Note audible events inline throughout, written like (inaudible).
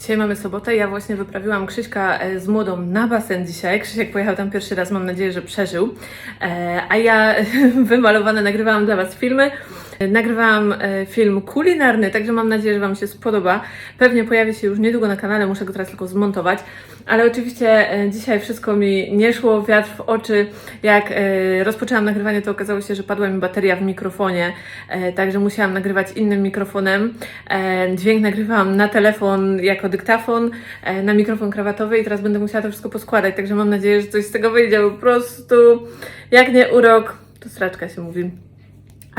Dzisiaj mamy sobotę. Ja właśnie wyprawiłam Krzyśka e, z młodą na basen dzisiaj. Krzysiek pojechał tam pierwszy raz, mam nadzieję, że przeżył. E, A ja (laughs) wymalowane nagrywałam dla Was filmy. Nagrywałam e, film kulinarny, także mam nadzieję, że Wam się spodoba. Pewnie pojawi się już niedługo na kanale, muszę go teraz tylko zmontować. Ale oczywiście e, dzisiaj wszystko mi nie szło, wiatr w oczy. Jak e, rozpoczęłam nagrywanie, to okazało się, że padła mi bateria w mikrofonie, także musiałam nagrywać innym mikrofonem. Dźwięk nagrywałam na telefon jako dyktafon, na mikrofon krawatowy i teraz będę musiała to wszystko poskładać, także mam nadzieję, że coś z tego wyjdzie. Po prostu jak nie urok, to sraczka się mówi.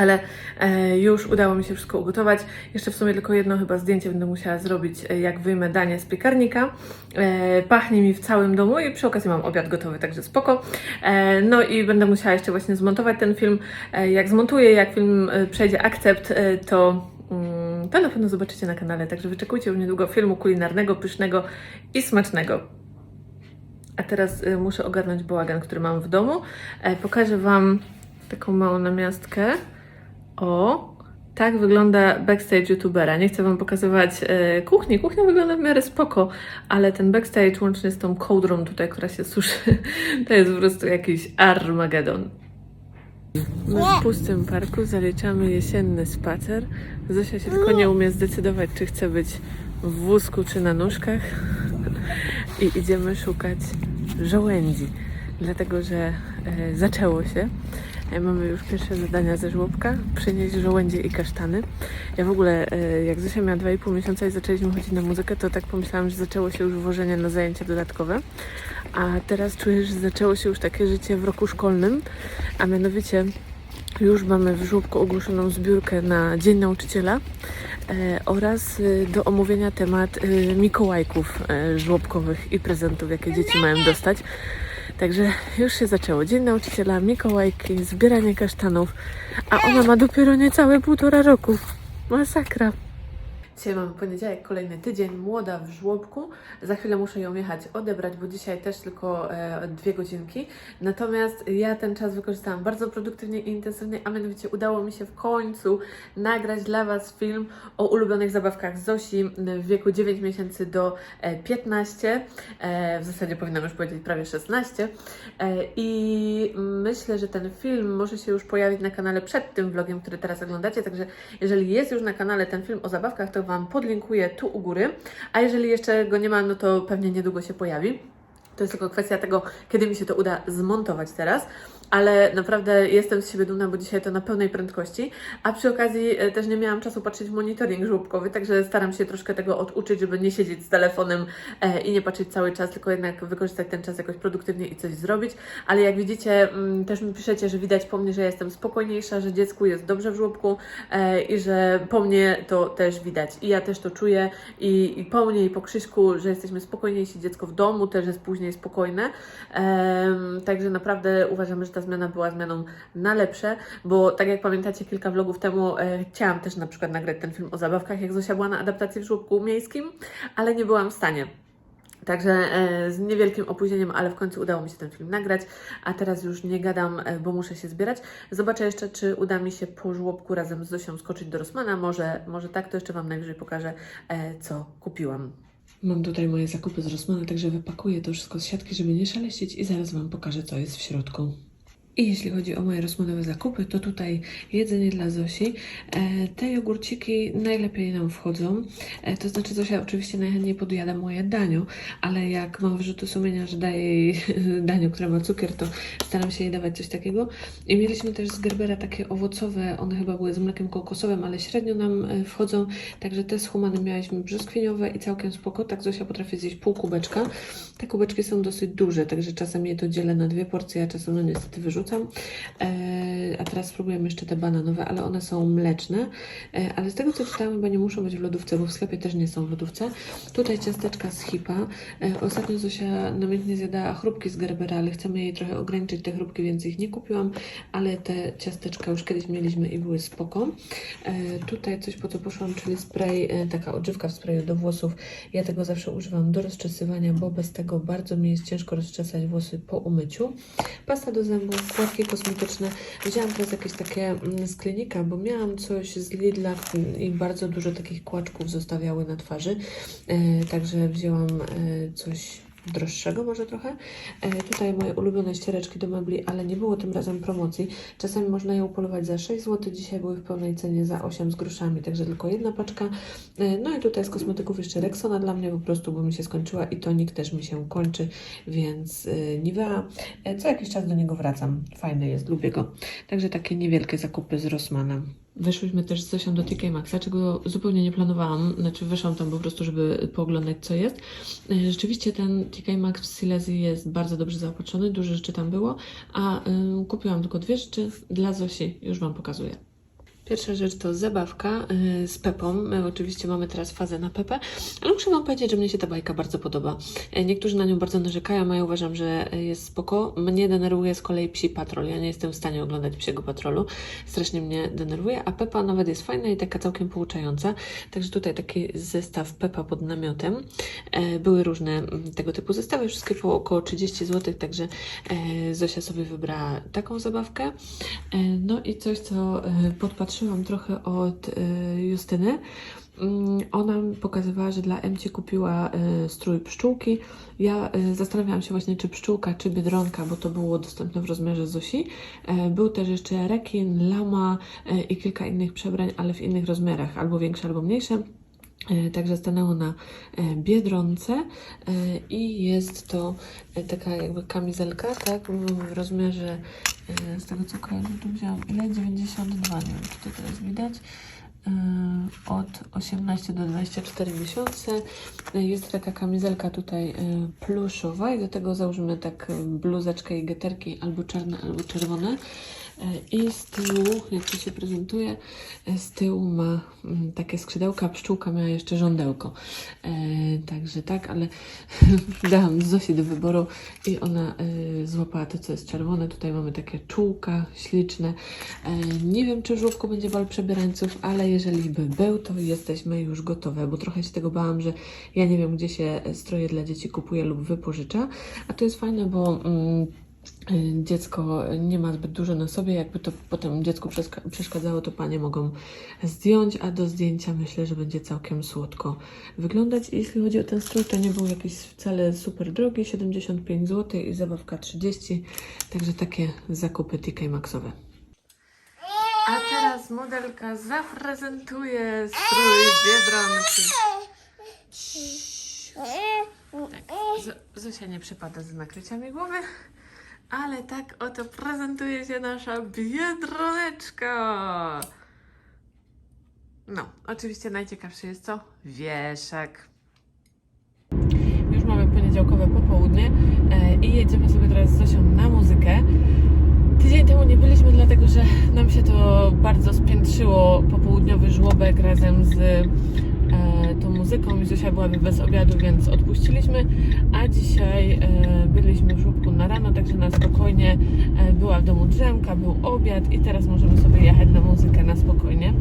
Ale e, już udało mi się wszystko ugotować. Jeszcze w sumie tylko jedno chyba zdjęcie będę musiała zrobić, e, jak wyjmę danie z piekarnika. E, pachnie mi w całym domu i przy okazji mam obiad gotowy, także spoko. No i będę musiała jeszcze właśnie zmontować ten film. Jak zmontuję, jak film przejdzie akcept, to, mm, to na pewno zobaczycie na kanale. Także wyczekujcie już niedługo filmu kulinarnego, pysznego i smacznego. A teraz muszę ogarnąć bałagan, który mam w domu. Pokażę Wam taką małą namiastkę. O, tak wygląda backstage youtubera. Nie chcę Wam pokazywać e, kuchni. Kuchnia wygląda w miarę spoko, ale ten backstage łącznie z tą kołdrą tutaj, która się suszy, (laughs) to jest po prostu jakiś Armagedon. W pustym parku zaliczamy jesienny spacer. Zosia się tylko nie umie zdecydować, czy chce być w wózku, czy na nóżkach. I idziemy szukać żołędzi, dlatego że e, zaczęło się. E, mamy już pierwsze zadania ze żłobka, przynieść żołędzie i kasztany. Ja w ogóle, e, jak Zosia miała 2,5 miesiąca i zaczęliśmy chodzić na muzykę, to tak pomyślałam, że zaczęło się już wożenie na zajęcia dodatkowe. A teraz czuję, że zaczęło się już takie życie w roku szkolnym, a mianowicie już mamy w żłobku ogłoszoną zbiórkę na Dzień Nauczyciela e, oraz e, do omówienia temat e, Mikołajków e, żłobkowych i prezentów, jakie dzieci mają dostać. Także już się zaczęło. Dzień Nauczyciela, Mikołajki, zbieranie kasztanów, a ona ma dopiero niecałe półtora roku. Masakra. Dzisiaj mamy poniedziałek, kolejny tydzień, młoda w żłobku. Za chwilę muszę ją jechać odebrać, bo dzisiaj też tylko e, dwie godzinki. Natomiast ja ten czas wykorzystałam bardzo produktywnie i intensywnie, a mianowicie udało mi się w końcu nagrać dla Was film o ulubionych zabawkach Zosi w wieku 9 miesięcy do e, 15. E, w zasadzie powinnam już powiedzieć prawie 16. E, I myślę, że ten film może się już pojawić na kanale przed tym vlogiem, który teraz oglądacie. Także jeżeli jest już na kanale ten film o zabawkach, to Wam podlinkuję tu u góry. A jeżeli jeszcze go nie ma, no to pewnie niedługo się pojawi. To jest tylko kwestia tego, kiedy mi się to uda zmontować teraz. Ale naprawdę jestem z siebie dumna, bo dzisiaj to na pełnej prędkości. A przy okazji e, też nie miałam czasu patrzeć w monitoring żłobkowy, także staram się troszkę tego oduczyć, żeby nie siedzieć z telefonem e, i nie patrzeć cały czas, tylko jednak wykorzystać ten czas jakoś produktywnie i coś zrobić. Ale jak widzicie, mm, też mi piszecie, że widać po mnie, że jestem spokojniejsza, że dziecku jest dobrze w żłobku e, i że po mnie to też widać. I ja też to czuję i, po mnie i po Krzyśku, że jesteśmy spokojniejsi. Dziecko w domu też jest później spokojne. Także naprawdę uważamy, że ta zmiana była zmianą na lepsze, bo tak jak pamiętacie kilka vlogów temu e, chciałam też na przykład nagrać ten film o zabawkach, jak Zosia była na adaptacji w żłobku miejskim, ale nie byłam w stanie. Także e, z niewielkim opóźnieniem, ale w końcu udało mi się ten film nagrać, a teraz już nie gadam, e, bo muszę się zbierać. Zobaczę jeszcze, czy uda mi się po żłobku razem z Zosią skoczyć do Rosmana. Może, może tak, to jeszcze Wam najwyżej pokażę, e, co kupiłam. Mam tutaj moje zakupy z Rosmana, także wypakuję to wszystko z siatki, żeby nie szaleścić i zaraz Wam pokażę, co jest w środku. I jeśli chodzi o moje rosmanowe zakupy, to tutaj jedzenie dla Zosi. E, te jogurciki najlepiej nam wchodzą. E, to znaczy Zosia oczywiście najchętniej podjada moje daniu, ale jak mam wyrzuty sumienia, że daję jej (laughs) daniu, które ma cukier, to staram się jej dawać coś takiego. I mieliśmy też z Gerbera takie owocowe, one chyba były z mlekiem kokosowym, ale średnio nam e, wchodzą. Także te z humany mieliśmy brzoskwiniowe i całkiem spoko. Tak Zosia potrafi zjeść pół kubeczka. Te kubeczki są dosyć duże, także czasem je to dzielę na dwie porcje, a czasem no niestety wyrzucam. E, a teraz spróbujemy jeszcze te bananowe, ale one są mleczne. E, ale z tego co czytałam, chyba nie muszą być w lodówce, bo w sklepie też nie są w lodówce. Tutaj ciasteczka z hipa. E, ostatnio Zosia namiętnie zjadała chrupki z Gerbera, ale chcemy jej trochę ograniczyć te chrupki, więc ich nie kupiłam, ale te ciasteczka już kiedyś mieliśmy i były spoko. Tutaj coś po co poszłam, czyli spray, taka odżywka w sprayu do włosów. Ja tego zawsze używam do rozczesywania, bo bez tego bardzo mi jest ciężko rozczesać włosy po umyciu. Pasta do zębów, płatki kosmetyczne. Wzięłam teraz jakieś takie mm, z klinika, bo miałam coś z Lidla i bardzo dużo takich kłaczków zostawiały na twarzy. E, także wzięłam e, coś droższego może trochę. E, tutaj moje ulubione ściereczki do mebli, ale nie było tym razem promocji. Czasami można je upolować za 6 zł, dzisiaj były w pełnej cenie za 8 z groszami, także tylko jedna paczka. E, no i tutaj z kosmetyków jeszcze Rexona dla mnie po prostu, bo mi się skończyła i tonik też mi się kończy, więc e, Nivea. E, co jakiś czas do niego wracam. Fajny jest, lubię go. Także takie niewielkie zakupy z Rossmana. Weszłyśmy też z Zosią do TK Maxa, czego zupełnie nie planowałam. Znaczy wyszłam tam po prostu, żeby pooglądać co jest. E, Rzeczywiście ten TK Max w Silesii jest bardzo dobrze zaopatrzony, dużo rzeczy tam było, a y, kupiłam tylko dwie rzeczy dla Zosi, już Wam pokazuję. Pierwsza rzecz to zabawka y, z Pepą. My oczywiście mamy teraz fazę na Pepę, ale muszę Wam powiedzieć, że mnie się ta bajka bardzo podoba. E, Niektórzy na nią bardzo narzekają, a ja uważam, że jest spoko. Mnie denerwuje z kolei Psi Patrol. Ja nie jestem w stanie oglądać Psiego Patrolu. Strasznie mnie denerwuje, a Pepa nawet jest fajna i taka całkiem pouczająca. Także tutaj taki zestaw Pepa pod namiotem. Były różne mm, tego typu zestawy, wszystkie po około 30 zł, także Zosia sobie wybrała taką zabawkę. No i coś, co e, podpatrzyłam trochę od e, Justyny. Mm, Ona pokazywała, że dla Emci kupiła e, strój pszczółki. Ja e, zastanawiałam się właśnie, czy pszczółka, czy biedronka, bo to było dostępne w rozmiarze Zosi. E, Był też jeszcze rekin, lama e, i kilka innych przebrań, ale w innych rozmiarach, albo większe, albo mniejsze. E, Także stanęło na Biedronce i jest to taka jakby kamizelka, tak, w rozmiarze, z tego co kojarzę, tu wziąłam ile? 92, nie wiem czy to teraz widać, E, od 18 do 24 miesiące. E, Jest taka kamizelka tutaj e, pluszowa i do tego założymy tak e, bluzeczkę i geterki albo czarne, albo czerwone. E, I z tyłu, jak to się prezentuje, e, z tyłu ma mm, takie skrzydełka, pszczółka miała jeszcze żądełko. E, także tak, ale (laughs) dałam Zosi do wyboru i ona złapała to, co jest czerwone. Tutaj mamy takie czółka śliczne. Nie wiem, czy żłobku będzie bal przebierańców, ale jeżeli by był, to jesteśmy już gotowe, bo trochę się tego bałam, że ja nie wiem, gdzie się stroje dla dzieci kupuje lub wypożycza. A to jest fajne, bo mm, dziecko nie ma zbyt dużo na sobie, jakby to potem dziecku przeszkadzało, to panie mogą zdjąć, a do zdjęcia myślę, że będzie całkiem słodko wyglądać. Jeśli chodzi o ten strój, to nie był jakiś wcale super drogi, 75 zł i zabawka 30, także takie zakupy TK Maxowe. A teraz modelka zaprezentuje strój Biedronki. Tak, Zosia nie przypada z nakryciami głowy, ale tak oto prezentuje się nasza Biedroneczka. No, oczywiście najciekawsze jest co? Wieszak. Już mamy poniedziałkowe popołudnie e, i jedziemy sobie teraz z Zosią na muzykę. Tydzień temu nie byliśmy, dlatego że nam się to bardzo spiętrzyło. Popołudniowy żłobek razem z tą muzyką i Zosia byłaby bez obiadu, więc odpuściliśmy. A dzisiaj e, byliśmy w żłobku na rano, także na spokojnie e, była w domu drzemka, był obiad i teraz możemy sobie jechać na muzykę na spokojnie.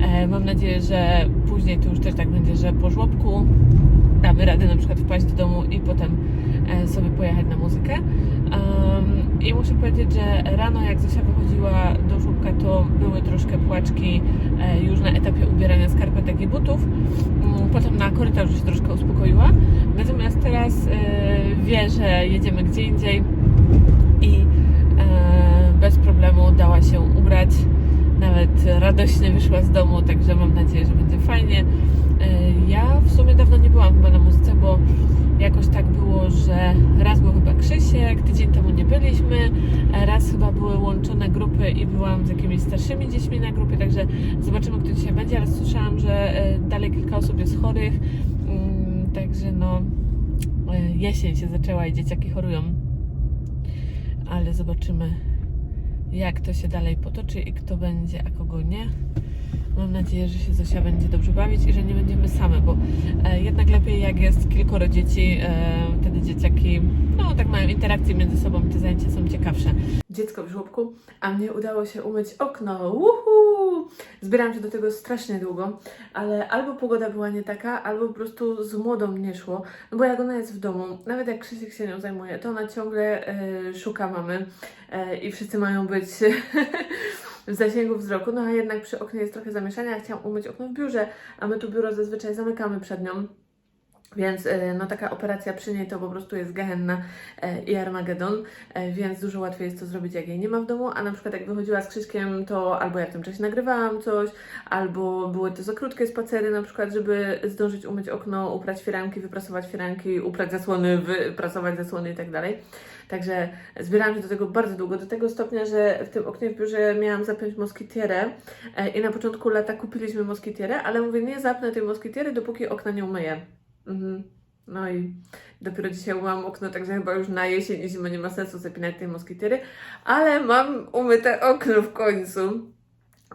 E, mam nadzieję, że później to już też tak będzie, że po żłobku damy radę na przykład wpaść do domu i potem sobie pojechać na muzykę. I muszę powiedzieć, że rano jak Zosia wychodziła do żłobka, to były troszkę płaczki już na etapie ubierania skarpetek i butów. Potem na korytarzu się troszkę uspokoiła. Natomiast teraz e, wie, że jedziemy gdzie indziej i e, bez problemu dała się ubrać. Nawet radośnie wyszła z domu, także mam nadzieję, że będzie fajnie. E, Ja w sumie dawno nie byłam chyba na muzyce, bo jakoś tak było, że raz był chyba Krzysiek, tydzień temu nie byliśmy, raz chyba były łączone grupy i byłam z jakimiś starszymi dziećmi na grupie, także zobaczymy, kto dzisiaj będzie, ale słyszałam, że e, dalej kilka osób jest chorych, Mm, także no e, jesień się zaczęła i dzieciaki chorują, ale zobaczymy jak to się dalej potoczy i kto będzie, a kogo nie. Mam nadzieję, że się Zosia będzie dobrze bawić i że nie będziemy same, bo e, jednak lepiej jak jest kilkoro dzieci, e, wtedy dzieciaki no tak mają interakcje między sobą, te zajęcia są ciekawsze. Dziecko w żłobku, a mnie udało się umyć okno. Uhu! Zbierałam się do tego strasznie długo, ale albo pogoda była nie taka, albo po prostu z młodą nie szło. No bo jak ona jest w domu, nawet jak Krzysiek się nią zajmuje, to ona ciągle e, szuka mamy e, i wszyscy mają być (laughs) w zasięgu wzroku, no a jednak przy oknie jest trochę zamieszania. Ja chciałam umyć okno w biurze, a my tu biuro zazwyczaj zamykamy przed nią. Więc e, no, taka operacja przy niej to po prostu jest gehenna e, i Armagedon, e, więc dużo łatwiej jest to zrobić, jak jej nie ma w domu. A na przykład, jak wychodziła z Krzyśkiem, to albo ja w tym czasie nagrywałam coś, albo były to za krótkie spacery, na przykład, żeby zdążyć umyć okno, uprać firanki, wyprasować firanki, uprać zasłony, wyprasować zasłony i tak dalej. Także zbierałam się do tego bardzo długo, do tego stopnia, że w tym oknie w biurze miałam zapiąć moskitierę i na początku lata kupiliśmy moskitierę, ale mówię, nie zapnę tej moskitiery, dopóki okna nie umyję. Mhm. No i dopiero dzisiaj umyłam okno, także chyba już na jesień i zimę nie ma sensu zapinać tej moskitiery, ale mam umyte okno w końcu.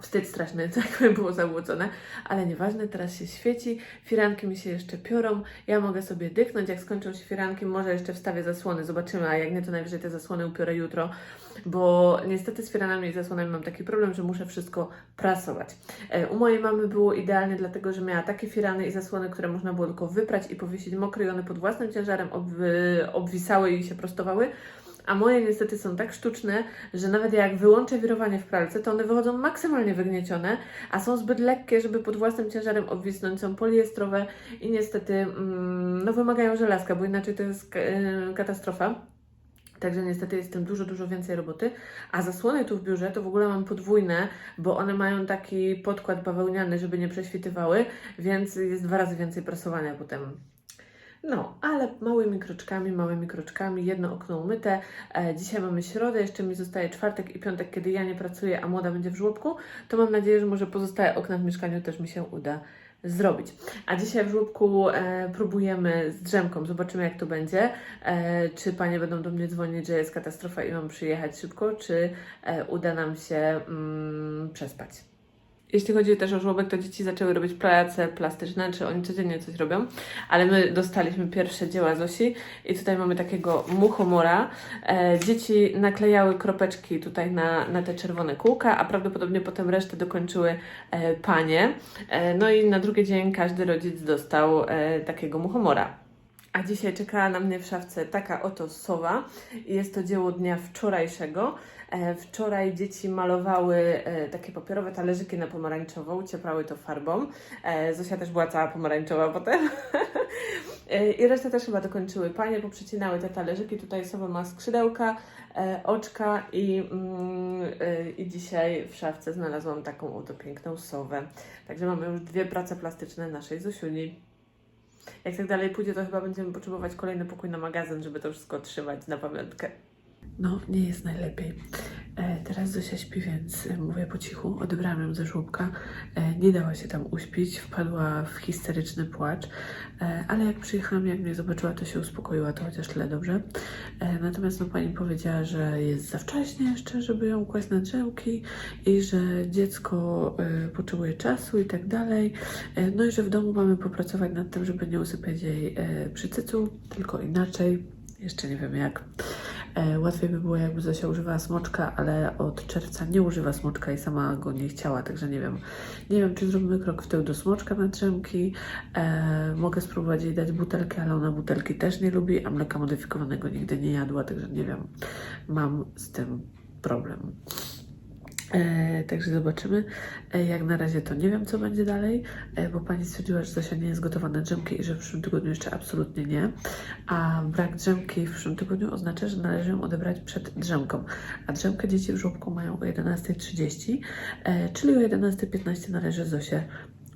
Wstyd straszny, (laughs) to jakby było zabłocone, ale nieważne, teraz się świeci, firanki mi się jeszcze piorą, ja mogę sobie dychnąć, jak skończą się firanki, może jeszcze wstawię zasłony, zobaczymy, a jak nie, to najwyżej te zasłony upiorę jutro, bo niestety z firanami i zasłonami mam taki problem, że muszę wszystko prasować. E, U mojej mamy było idealnie, dlatego że miała takie firany i zasłony, które można było tylko wyprać i powiesić mokre i one pod własnym ciężarem obwisały i się prostowały. A moje niestety są tak sztuczne, że nawet jak wyłączę wirowanie w pralce, to one wychodzą maksymalnie wygniecione, a są zbyt lekkie, żeby pod własnym ciężarem obwisnąć. Są poliestrowe i niestety mm, no, wymagają żelazka, bo inaczej to jest yy, katastrofa. Także niestety jest tym dużo, dużo więcej roboty. A zasłony tu w biurze to w ogóle mam podwójne, bo one mają taki podkład bawełniany, żeby nie prześwitywały, więc jest dwa razy więcej prasowania potem. No, ale małymi kroczkami, małymi kroczkami, jedno okno umyte. E, dzisiaj mamy środę, jeszcze mi zostaje czwartek i piątek, kiedy ja nie pracuję, a młoda będzie w żłobku, to mam nadzieję, że może pozostałe okna w mieszkaniu też mi się uda zrobić. A dzisiaj w żłobku e, próbujemy z drzemką, zobaczymy jak to będzie. E, czy panie będą do mnie dzwonić, że jest katastrofa i mam przyjechać szybko, czy e, uda nam się mm, przespać. Jeśli chodzi też o żłobek, to dzieci zaczęły robić prace plastyczne, czy oni codziennie coś robią, ale my dostaliśmy pierwsze dzieła Zosi i tutaj mamy takiego muchomora. E, dzieci naklejały kropeczki tutaj na, na te czerwone kółka, a prawdopodobnie potem resztę dokończyły e, panie. E, no i na drugi dzień każdy rodzic dostał e, takiego muchomora. A dzisiaj czekała na mnie w szafce taka oto sowa jest to dzieło dnia wczorajszego. E, Wczoraj dzieci malowały e, takie papierowe talerzyki na pomarańczową, cieprały to farbą. E, Zosia też była cała pomarańczowa potem. (laughs) I resztę też chyba dokończyły panie, poprzecinały te talerzyki. Tutaj sowa ma skrzydełka, oczka i, mm, i dzisiaj w szafce znalazłam taką oto piękną sowę. Także mamy już dwie prace plastyczne naszej Zosiuni. Jak tak dalej pójdzie, to chyba będziemy potrzebować kolejny pokój na magazyn, żeby to wszystko trzymać na pamiątkę. No, nie jest najlepiej. E, teraz Zosia śpi, więc e, mówię po cichu. Odebrałam ją ze żłobka. E, nie dała się tam uśpić. Wpadła w histeryczny płacz. Ale jak przyjechałam, jak mnie zobaczyła, to się uspokoiła. To chociaż tyle dobrze. Natomiast no, pani powiedziała, że jest za wcześnie jeszcze, żeby ją kłaść na drzemki i że dziecko e, potrzebuje czasu i tak dalej. No i że w domu mamy popracować nad tym, żeby nie usypiać jej e, przy cycu, tylko inaczej. Jeszcze nie wiem jak. E, łatwiej by było, jakby Zosia używała smoczka, ale od czerwca nie używa smoczka i sama go nie chciała, także nie wiem. Nie wiem, czy zrobimy krok w tył do smoczka na drzemki. E, mogę spróbować jej dać butelkę, ale ona butelki też nie lubi, a mleka modyfikowanego nigdy nie jadła, także nie wiem. Mam z tym problem. E, także zobaczymy. E, jak na razie to nie wiem, co będzie dalej, e, bo pani stwierdziła, że Zosia nie jest gotowa na drzemki i że w przyszłym tygodniu jeszcze absolutnie nie. A brak drzemki w przyszłym tygodniu oznacza, że należy ją odebrać przed drzemką. A drzemkę dzieci w żłobku mają o 11.30, e, czyli o 11.15 należy Zosię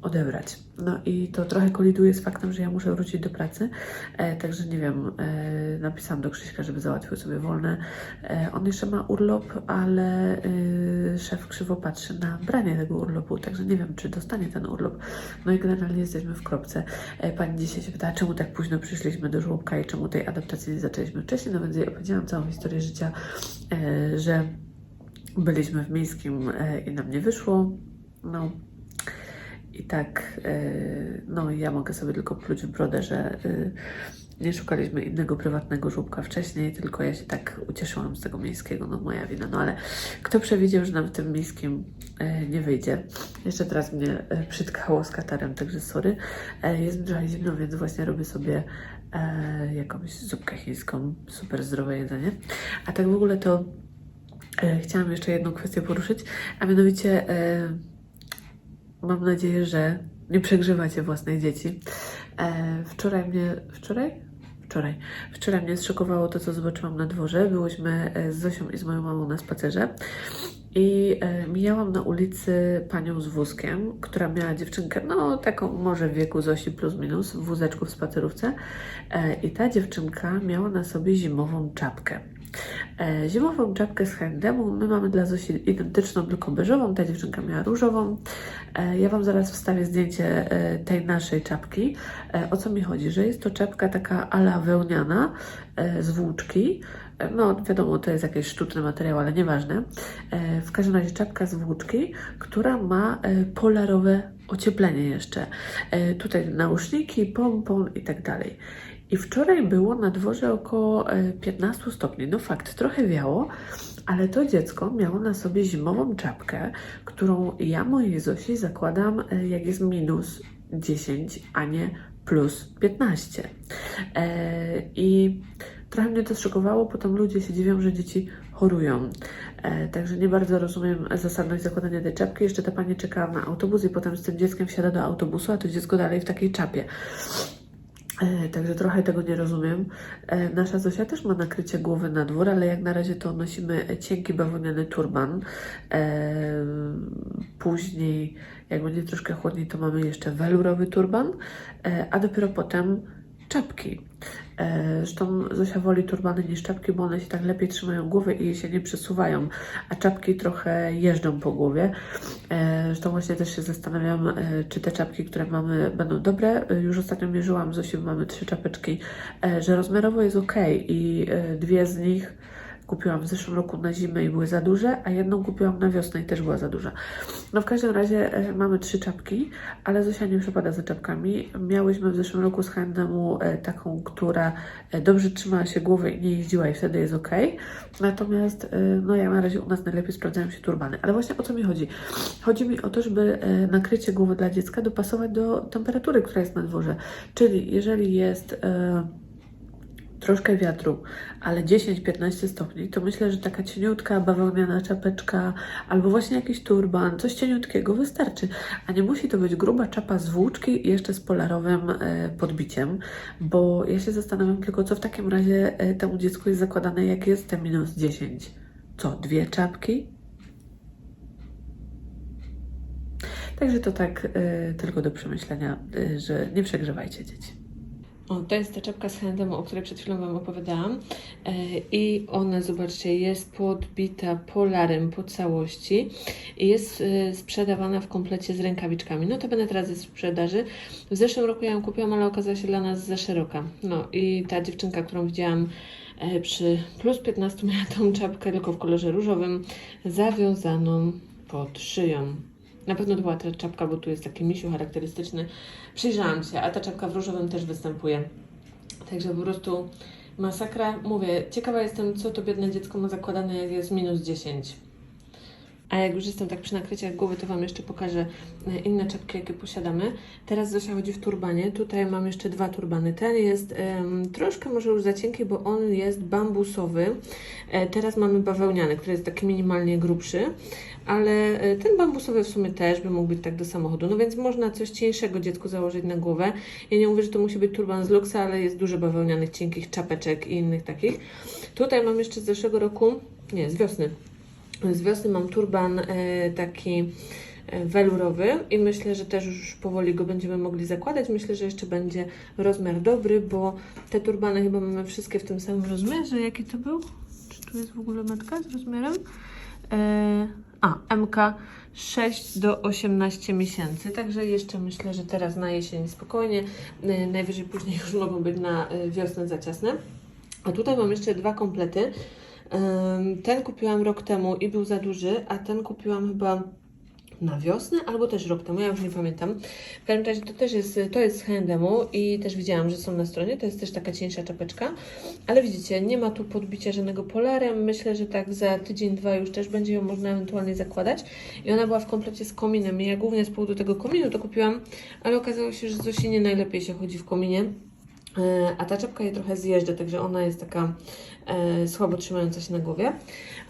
odebrać. No i to trochę koliduje z faktem, że ja muszę wrócić do pracy, e, także nie wiem, e, napisałam do Krzyśka, żeby załatwił sobie wolne. E, on jeszcze ma urlop, ale e, szef krzywo patrzy na branie tego urlopu, także nie wiem, czy dostanie ten urlop. No i generalnie jesteśmy w kropce. E, pani dzisiaj się pytała, czemu tak późno przyszliśmy do żłobka i czemu tej adaptacji nie zaczęliśmy wcześniej, no więc jej opowiedziałam całą historię życia, e, że byliśmy w miejskim e, i nam nie wyszło. No, i tak, e, no ja mogę sobie tylko pluć w brodę, że e, nie szukaliśmy innego prywatnego żłóbka wcześniej, tylko ja się tak ucieszyłam z tego miejskiego, no moja wina. No ale kto przewidział, że nam w tym miejskim e, nie wyjdzie? Jeszcze teraz mnie przytkało z katarem, także sorry. Jest trochę zimno, więc właśnie robię sobie jakąś zupkę chińską, super zdrowe jedzenie. A tak w ogóle to chciałam jeszcze jedną kwestię poruszyć, a mianowicie mam nadzieję, że nie przegrzewacie własnych dzieci. E, wczoraj mnie, wczoraj? Wczoraj. Wczoraj mnie zszokowało to, co zobaczyłam na dworze. Byłyśmy e, z Zosią i z moją mamą na spacerze i e, mijałam na ulicy panią z wózkiem, która miała dziewczynkę, no taką może w wieku Zosi plus minus, w wózeczku w spacerówce. E, I ta dziewczynka miała na sobie zimową czapkę. E, zimową czapkę z H&M. My mamy dla Zosi identyczną, tylko beżową. Ta dziewczynka miała różową. E, ja Wam zaraz wstawię zdjęcie e, tej naszej czapki. O co mi chodzi? Że jest to czapka taka ala wełniana z włóczki. No, wiadomo, to jest jakiś sztuczny materiał, ale nieważne. W każdym razie czapka z włóczki, która ma polarowe ocieplenie jeszcze. Tutaj nauszniki, pompon i tak dalej. I wczoraj było na dworze około e, 15 stopni. No fakt, trochę wiało, ale to dziecko miało na sobie zimową czapkę, którą ja mojej Zosi zakładam, e, jak jest minus 10, a nie plus 15. E, I trochę mnie to zszokowało, potem ludzie się dziwią, że dzieci chorują. E, także nie bardzo rozumiem zasadność zakładania tej czapki. Jeszcze ta pani czekała na autobus i potem z tym dzieckiem wsiada do autobusu, a to dziecko dalej w takiej czapie. E, Także trochę tego nie rozumiem. E, Nasza Zosia też ma nakrycie głowy na dwór, ale jak na razie to nosimy cienki bawełniany turban. E, Później, jak będzie troszkę chłodniej, to mamy jeszcze welurowy turban, a dopiero potem czapki. E, Zresztą Zosia woli turbany niż czapki, bo one się tak lepiej trzymają głowy i się nie przesuwają, a czapki trochę jeżdżą po głowie. E, Zresztą właśnie też się zastanawiam, e, czy te czapki, które mamy, będą dobre. Już ostatnio mierzyłam, Zosiu, mamy trzy czapeczki, że rozmiarowo jest ok i dwie z nich kupiłam w zeszłym roku na zimę i były za duże, a jedną kupiłam na wiosnę i też była za duża. No w każdym razie e, mamy trzy czapki, ale Zosia nie przepada za czapkami. Miałyśmy w zeszłym roku z H&M-u e, taką, która e, dobrze trzymała się głowy i nie jeździła i wtedy jest ok. Natomiast no ja na razie u nas najlepiej sprawdzają się turbany. Ale właśnie o co mi chodzi? Chodzi mi o to, żeby nakrycie głowy dla dziecka dopasować do temperatury, która jest na dworze. Czyli jeżeli jest troszkę wiatru, ale 10-15 stopni, to myślę, że taka cieniutka bawełniana czapeczka albo właśnie jakiś turban, coś cieniutkiego wystarczy. A nie musi to być gruba czapa z włóczki i jeszcze z polarowym e, podbiciem, bo ja się zastanawiam tylko, co w takim razie e, temu dziecku jest zakładane, jak jest te minus 10. Co, dwie czapki? Także to tak e, tylko do przemyślenia, że nie przegrzewajcie dzieci. O, to jest ta czapka z H&M, o której przed chwilą Wam opowiadałam. E, I ona, zobaczcie, jest podbita polarem po całości i jest e, sprzedawana w komplecie z rękawiczkami. No to będę teraz w sprzedaży. W zeszłym roku ja ją kupiłam, ale okazała się dla nas za szeroka. No i ta dziewczynka, którą widziałam e, przy plus 15 miała tą czapkę tylko w kolorze różowym, zawiązaną pod szyją. Na pewno to była ta czapka, bo tu jest taki misiu charakterystyczny. Przyjrzałam się, a ta czapka w różowym też występuje. Także po prostu masakra. Mówię, ciekawa jestem, co to biedne dziecko ma zakładane, jak jest minus 10. A jak już jestem tak przy nakryciach głowy, to Wam jeszcze pokażę e, inne czapki, jakie posiadamy. Teraz Zosia chodzi w turbanie. Tutaj mam jeszcze dwa turbany. Ten jest em, troszkę może już za cienki, bo on jest bambusowy. E, teraz mamy bawełniany, który jest taki minimalnie grubszy. Ale e, ten bambusowy w sumie też by mógł być tak do samochodu. No więc można coś cieńszego dziecku założyć na głowę. Ja nie mówię, że to musi być turban z Luxa, ale jest dużo bawełnianych, cienkich czapeczek i innych takich. Tutaj mam jeszcze z zeszłego roku, nie, z wiosny. Z wiosny mam turban e, taki e, welurowy i myślę, że też już powoli go będziemy mogli zakładać. Myślę, że jeszcze będzie rozmiar dobry, bo te turbany chyba mamy wszystkie w tym samym rozmiarze. Jaki to był? Czy tu jest w ogóle metka z rozmiarem? E, a, MK 6 do 18 miesięcy, także jeszcze myślę, że teraz na jesień spokojnie, najwyżej później już mogą być na wiosnę za ciasne. A tutaj mam jeszcze dwa komplety. Ten kupiłam rok temu i był za duży, a ten kupiłam chyba na wiosnę, albo też rok temu, ja już nie pamiętam. W każdym razie to też jest, to jest z H&M-u i też widziałam, że są na stronie, to jest też taka cieńsza czapeczka, ale widzicie, nie ma tu podbicia żadnego polarem, myślę, że tak za tydzień, dwa już też będzie ją można ewentualnie zakładać i ona była w komplecie z kominem ja głównie z powodu tego kominu to kupiłam, ale okazało się, że Zosi nie najlepiej się chodzi w kominie. E, A ta czapka jej trochę zjeżdża, także ona jest taka słabo trzymająca się na głowie.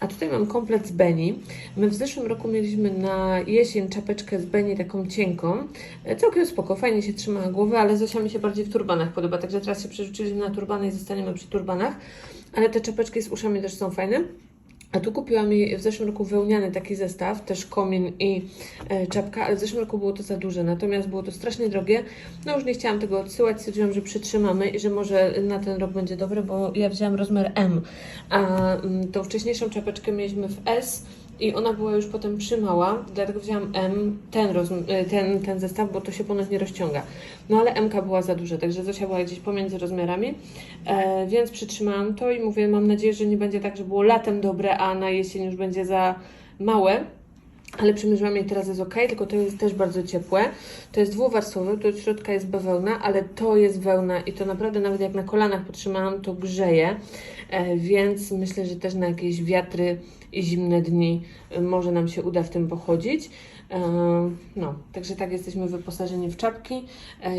A tutaj mam komplet z Beni. My w zeszłym roku mieliśmy na jesień czapeczkę z Beni taką cienką. E, całkiem spoko, fajnie się trzyma na głowę, ale Zosia mi się bardziej w turbanach podoba, także teraz się przerzuciliśmy na turbany i zostaniemy przy turbanach. Ale te czapeczki z uszami też są fajne. A tu kupiłam jej w zeszłym roku wełniany taki zestaw, też komin i e, czapka, ale w zeszłym roku było to za duże, natomiast było to strasznie drogie. No już nie chciałam tego odsyłać, stwierdziłam, że przytrzymamy i że może na ten rok będzie dobre, bo ja wzięłam rozmiar M, a mm, tą wcześniejszą czapeczkę mieliśmy w S i ona była już potem przymała, dlatego wzięłam M, ten, e, ten, ten zestaw, bo to się ponownie rozciąga. No ale M była za duża, także Zosia była gdzieś pomiędzy rozmiarami, e, więc przytrzymałam to i mówię, mam nadzieję, że nie będzie tak, że było latem dobre, a na jesień już będzie za małe. Ale przymierzyłam jej teraz jest ok, tylko to jest też bardzo ciepłe. To jest dwuwarstwowe, to od środka jest bawełna, ale to jest wełna i to naprawdę nawet jak na kolanach potrzymałam, to grzeje. E, więc myślę, że też na jakieś wiatry i zimne dni e, może nam się uda w tym pochodzić. E, no, także tak jesteśmy wyposażeni w czapki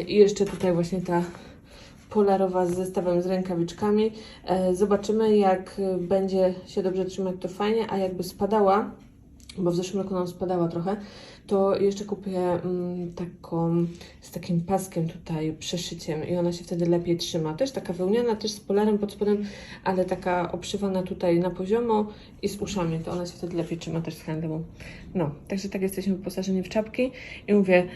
i jeszcze tutaj właśnie ta polarowa z zestawem z rękawiczkami. Zobaczymy, jak będzie się dobrze trzymać, to fajnie, a jakby spadała, bo w zeszłym roku nam spadała trochę, to jeszcze kupię mm, taką z takim paskiem tutaj, przeszyciem i ona się wtedy lepiej trzyma. Też taka wełniana, też z polarem pod spodem, ale taka obszywana tutaj na poziomo i z uszami, to ona się wtedy lepiej trzyma też z handlem. No, także tak jesteśmy wyposażeni w czapki i mówię,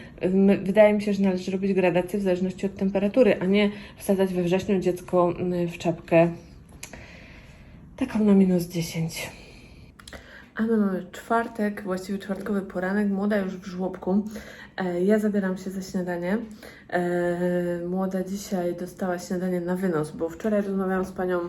wydaje mi się, że należy robić gradację w zależności od temperatury, a nie wsadzać we wrześniu dziecko w czapkę taką na minus 10. A my mamy czwartek, właściwie czwartkowy poranek, młoda już w żłobku. E, ja zabieram się za śniadanie. E, młoda dzisiaj dostała śniadanie na wynos, bo wczoraj rozmawiałam z panią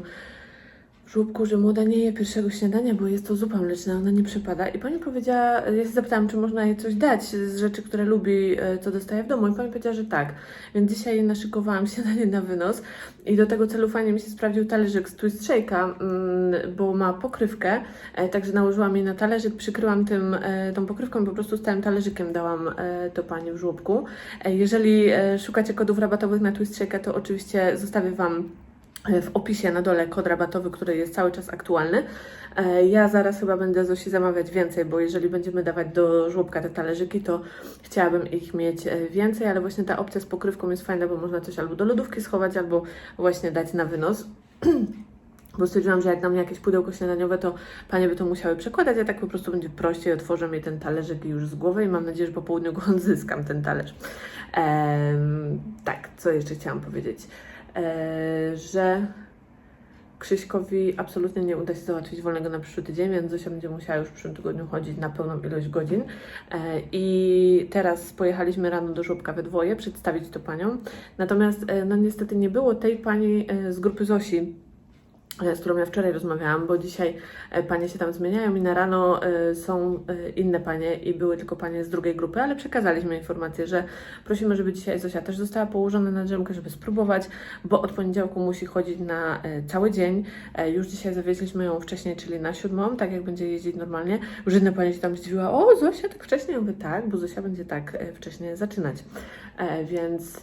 żłobku, że młoda nie je pierwszego śniadania, bo jest to zupa mleczna, ona nie przypada. I pani powiedziała, ja się zapytałam, czy można jej coś dać z rzeczy, które lubi, e, co dostaje w domu. I pani powiedziała, że tak. Więc dzisiaj naszykowałam (laughs) śniadanie na wynos. I do tego celu fajnie mi się sprawdził talerzyk z Twist Shake'a, mm, bo ma pokrywkę, e, także nałożyłam jej na talerzyk, przykryłam tym, e, tą pokrywką i po prostu z całym talerzykiem dałam to pani w żłobku. Jeżeli szukacie kodów rabatowych na Twist Shake'a, to oczywiście zostawię Wam w opisie na dole kod rabatowy, który jest cały czas aktualny. E, Ja zaraz chyba będę Zosi zamawiać więcej, bo jeżeli będziemy dawać do żłobka te talerzyki, to chciałabym ich mieć e, więcej, ale właśnie ta opcja z pokrywką jest fajna, bo można coś albo do lodówki schować, albo właśnie dać na wynos. (clears throat) Bo stwierdziłam, że jak na mnie jakieś pudełko śniadaniowe, to panie by to musiały przekładać, a tak po prostu będzie prościej. Otworzę mi ten talerzyk już z głowy i mam nadzieję, że po południu go (laughs) odzyskam, ten talerz. Tak, co jeszcze chciałam powiedzieć? E, że Krzyśkowi absolutnie nie uda się załatwić wolnego na przyszły tydzień, więc Zosia będzie musiała już w przyszłym tygodniu chodzić na pełną ilość godzin. E, I teraz pojechaliśmy rano do żłobka we dwoje, przedstawić to paniom. Natomiast e, no niestety nie było tej pani z grupy Zosi, z którą ja wczoraj rozmawiałam, bo dzisiaj e, panie się tam zmieniają i na rano e, są e, inne panie i były tylko panie z drugiej grupy, ale przekazaliśmy informację, że prosimy, żeby dzisiaj Zosia też została położona na drzemkę, żeby spróbować, bo od poniedziałku musi chodzić na e, cały dzień. E, Już dzisiaj zawieźliśmy ją wcześniej, czyli na siódmą, tak jak będzie jeździć normalnie. Już jedna pani się tam zdziwiła, o Zosia tak wcześnie? Ja mówię, tak, bo Zosia będzie tak e, wcześnie zaczynać. E, Więc...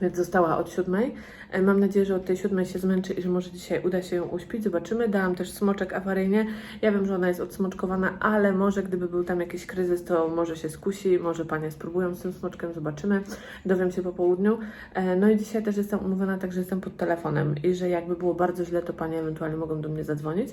więc została od siódmej. E, Mam nadzieję, że od tej siódmej się zmęczy i że może dzisiaj uda się ją uśpić. Zobaczymy. Dałam też smoczek awaryjnie. Ja wiem, że ona jest odsmoczkowana, ale może gdyby był tam jakiś kryzys, to może się skusi, może panie spróbują z tym smoczkiem, zobaczymy. Dowiem się po południu. E, No i dzisiaj też jestem umówiona, także jestem pod telefonem i że jakby było bardzo źle, to panie ewentualnie mogą do mnie zadzwonić.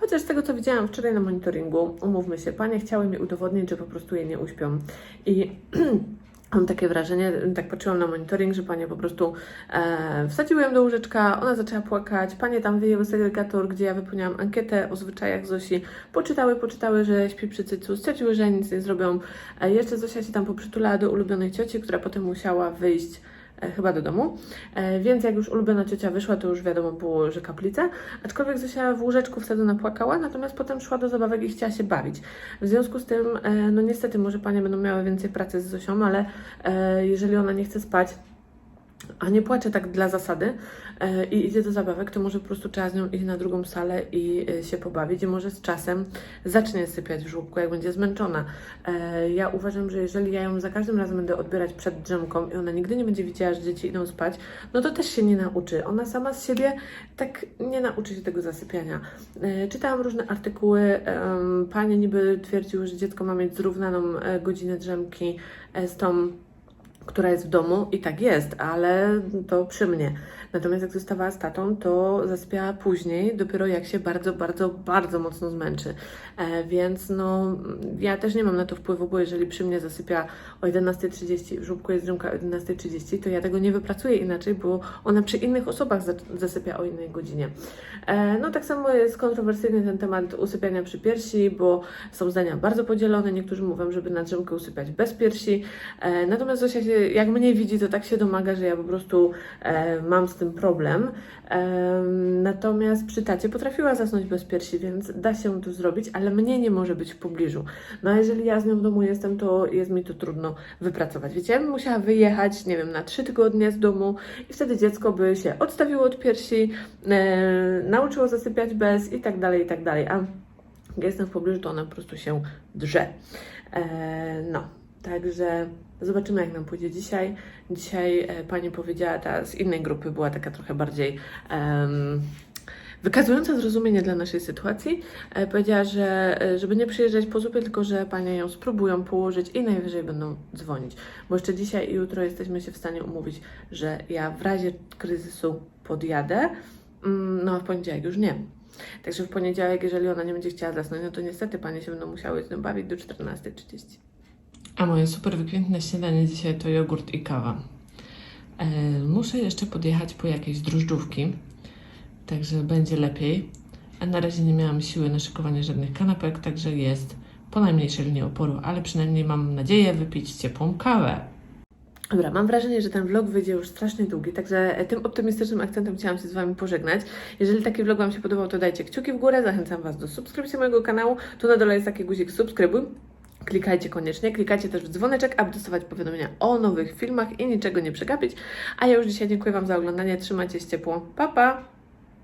Chociaż z tego, co widziałam wczoraj na monitoringu, umówmy się, panie chciały mi udowodnić, że po prostu je nie uśpią. I (clears throat) Mam takie wrażenie, tak patrzyłam na monitoring, że panie po prostu e, wsadziły ją do łóżeczka, ona zaczęła płakać, panie tam wyjęły segregator, gdzie ja wypełniałam ankietę o zwyczajach Zosi, poczytały, poczytały, że śpi przy cycu, stwierdziły, że nic nie zrobią. E, jeszcze Zosia się tam poprzytulała do ulubionej cioci, która potem musiała wyjść chyba do domu. E, więc jak już ulubiona ciocia wyszła, to już wiadomo było, że kaplica. Aczkolwiek Zosia w łóżeczku wsadzona płakała, natomiast potem szła do zabawek i chciała się bawić. W związku z tym, e, no niestety, może panie będą miały więcej pracy z Zosią, ale e, jeżeli ona nie chce spać, a nie płacze tak dla zasady e, i idzie do zabawek, to może po prostu trzeba z nią iść na drugą salę i e, się pobawić i może z czasem zacznie sypiać w żłobku, jak będzie zmęczona. E, ja uważam, że jeżeli ja ją za każdym razem będę odbierać przed drzemką i ona nigdy nie będzie widziała, że dzieci idą spać, no to też się nie nauczy. Ona sama z siebie tak nie nauczy się tego zasypiania. E, czytałam różne artykuły, em, panie niby twierdziły, że dziecko ma mieć zrównaną e, godzinę drzemki e, z tą która jest w domu i tak jest, ale to przy mnie. Natomiast jak zostawała z tatą, to zasypiała później, dopiero jak się bardzo, bardzo, bardzo mocno zmęczy. E, więc no, ja też nie mam na to wpływu, bo jeżeli przy mnie zasypia o 11.30, w żłobku jest drzemka o 11.30, to ja tego nie wypracuję inaczej, bo ona przy innych osobach za- zasypia o innej godzinie. E, no tak samo jest kontrowersyjny ten temat usypiania przy piersi, bo są zdania bardzo podzielone. Niektórzy mówią, żeby na drzemkę usypiać bez piersi, e, natomiast Zosia się, jak mnie widzi, to tak się domaga, że ja po prostu e, mam z tym problem. Natomiast przy tacie potrafiła zasnąć bez piersi, więc da się to zrobić, ale mnie nie może być w pobliżu. No a jeżeli ja z nią w domu jestem, to jest mi to trudno wypracować. Wiecie, ja bym musiała wyjechać, nie wiem, na trzy tygodnie z domu i wtedy dziecko by się odstawiło od piersi, e, nauczyło zasypiać bez i tak dalej, i tak dalej. A jestem w pobliżu, to ona po prostu się drze. E, no, także zobaczymy, jak nam pójdzie dzisiaj. Dzisiaj e, pani powiedziała, ta z innej grupy była taka trochę bardziej. em, Wykazująca zrozumienie dla naszej sytuacji, e, powiedziała, że e, żeby nie przyjeżdżać po zupie, tylko że panie ją spróbują położyć i najwyżej będą dzwonić. Bo jeszcze dzisiaj i jutro jesteśmy się w stanie umówić, że ja w razie kryzysu podjadę, mm, no a w poniedziałek już nie. Także w poniedziałek, jeżeli ona nie będzie chciała zasnąć, no to niestety panie się będą musiały z nią bawić do 14.30. A moje super wykwintne śniadanie dzisiaj to jogurt i kawa. E, muszę jeszcze podjechać po jakieś drożdżówki, także będzie lepiej. A na razie nie miałam siły na szykowanie żadnych kanapek, także jest po najmniejszej linii oporu, ale przynajmniej mam nadzieję wypić ciepłą kawę. Dobra, mam wrażenie, że ten vlog wyjdzie już strasznie długi, także tym optymistycznym akcentem chciałam się z Wami pożegnać. Jeżeli taki vlog Wam się podobał, to dajcie kciuki w górę, zachęcam Was do subskrypcji mojego kanału. Tu na dole jest taki guzik subskrybuj. Klikajcie koniecznie, klikajcie też w dzwoneczek, aby dostawać powiadomienia o nowych filmach i niczego nie przegapić. A ja już dzisiaj dziękuję Wam za oglądanie, trzymajcie się ciepło, pa pa!